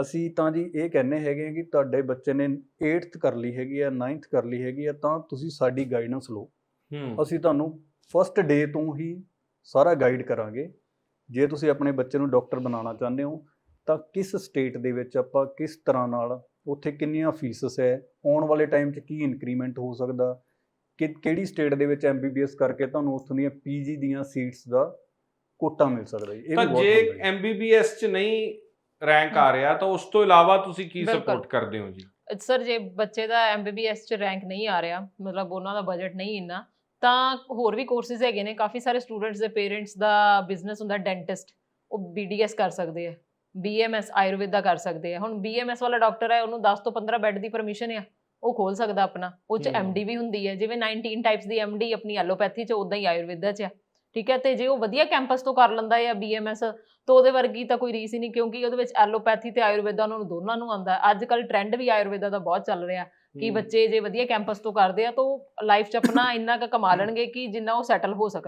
ਅਸੀਂ ਤਾਂ ਜੀ ਇਹ ਕਹਿੰਦੇ ਹੈਗੇ ਆ ਕਿ ਤੁਹਾਡੇ ਬੱਚੇ ਨੇ 8th ਕਰ ਲਈ ਹੈਗੀ ਆ 9th ਕਰ ਲਈ ਹੈਗੀ ਆ ਤਾਂ ਤੁਸੀਂ ਸਾਡੀ ਗਾਈਡੈਂਸ ਲਓ। ਹੂੰ। ਅਸੀਂ ਤੁਹਾਨੂੰ ਫਸਟ ਡੇ ਤੋਂ ਹੀ ਸਾਰਾ ਗਾਈਡ ਕਰਾਂਗੇ। ਜੇ ਤੁਸੀਂ ਆਪਣੇ ਬੱਚੇ ਨੂੰ ਡਾਕਟਰ ਬਣਾਉਣਾ ਚਾਹੁੰਦੇ ਹੋ ਤਾਂ ਕਿਸ ਸਟੇਟ ਦੇ ਵਿੱਚ ਆਪਾਂ ਕਿਸ ਤਰ੍ਹਾਂ ਨਾਲ ਉੱਥੇ ਕਿੰਨੀਆਂ ਫੀਸਸ ਹੈ ਆਉਣ ਵਾਲੇ ਟਾਈਮ 'ਚ ਕੀ ਇਨਕਰੀਮੈਂਟ ਹੋ ਸਕਦਾ ਕਿ ਕਿਹੜੀ ਸਟੇਟ ਦੇ ਵਿੱਚ ਐਮਬੀਬੀਐਸ ਕਰਕੇ ਤੁਹਾਨੂੰ ਉੱਥੋਂ ਦੀਆਂ ਪੀਜੀ ਦੀਆਂ ਸੀਟਸ ਦਾ ਕੋਟਾ ਮਿਲ ਸਕਦਾ ਜੀ। ਇਹ ਤਾਂ ਜੀ। ਐਮਬੀਬੀਐਸ ਚ ਨਹੀਂ ਰੈਂਕ ਆ ਰਿਹਾ ਤਾਂ ਉਸ ਤੋਂ ਇਲਾਵਾ ਤੁਸੀਂ ਕੀ ਬਿਲਕੁਲ। ਸਪੋਰਟ ਕਰਦੇ ਹੋ ਜੀ ਸਰ ਜੇ ਬੱਚੇ ਦਾ ਐਮਬੀਬੀਐਸ ਚ ਰੈਂਕ ਨਹੀਂ ਆ ਰਿਹਾ ਮਤਲਬ ਉਹਨਾਂ ਦਾ ਬਜਟ ਨਹੀਂ ਇੰਨਾ ਤਾਂ ਹੋਰ ਵੀ ਕੋਰਸਿਸ ਹੈਗੇ ਨੇ ਕਾਫੀ ਸਾਰੇ ਸਟੂਡੈਂਟਸ ਦੇ ਪੇਰੈਂਟਸ ਦਾ ਬਿਜ਼ਨਸ ਹੁੰਦਾ ਡੈਂਟਿਸਟ ਉਹ ਬੀਡੀਐਸ ਕਰ ਸਕਦੇ ਆ ਬੀਐਮਐਸ ਆਯੁਰਵੇਦਾ ਕਰ ਸਕਦੇ ਆ ਹੁਣ ਬੀਐਮਐਸ ਵਾਲਾ ਡਾਕਟਰ ਹੈ ਉਹਨੂੰ 10 ਤੋਂ 15 ਬੈੱਡ ਦੀ ਪਰਮਿਸ਼ਨ ਆ ਉਹ ਖੋਲ ਸਕਦਾ ਆਪਣਾ ਉਹ ਚ ਹਮ। ਐਮਡੀ ਵੀ ਹੁੰਦੀ ਹੈ ਜਿਵੇਂ 19 ਟਾਈਪਸ ਦੀ ਐਮਡੀ ਆਪਣੀ ਐਲੋਪੈਥੀ ਚ ਉਦਾਂ ਹੀ ਆਯੁਰਵੇਦਾ ਚ ਆ ਠੀਕ ਹੈ ਤੇ ਜੇ ਉਹ ਵਧੀਆ ਕੈਂਪਸ ਤੋਂ ਕਰ ਲੈਂਦਾ ਹੈ ਬੀਐਮਐਸ ਤਾਂ ਉਹਦੇ ਵਰਗੀ ਤਾਂ ਕੋਈ ਰੀਸ ਹੀ ਨਹੀਂ ਕਿਉਂਕਿ ਉਹਦੇ ਵਿੱਚ ਐਲੋਪੈਥੀ ਤੇ ਆਯੁਰਵੇਦਾ ਉਹਨਾਂ ਨੂੰ ਦੋਨਾਂ ਨੂੰ ਆਉਂਦਾ ਅੱਜ ਕੱਲ ਟ੍ਰੈਂਡ ਵੀ ਆਯੁਰਵੇਦਾ ਦਾ ਬਹੁਤ ਚੱਲ ਰਿਹਾ ਕਿ। ਬੱਚੇ ਜੇ ਵਧੀਆ ਕੈਂਪਸ ਤੋਂ ਕਰਦੇ ਆ ਤਾਂ ਉਹ ਲਾਈਫ 'ਚ ਆਪਣਾ ਇੰਨਾ ਕੁ ਕਮਾ ਲੈਣਗੇ ਕਿ ਜਿੰਨਾ ਉਹ ਸੈਟਲ ਹੋ ਸਕਣ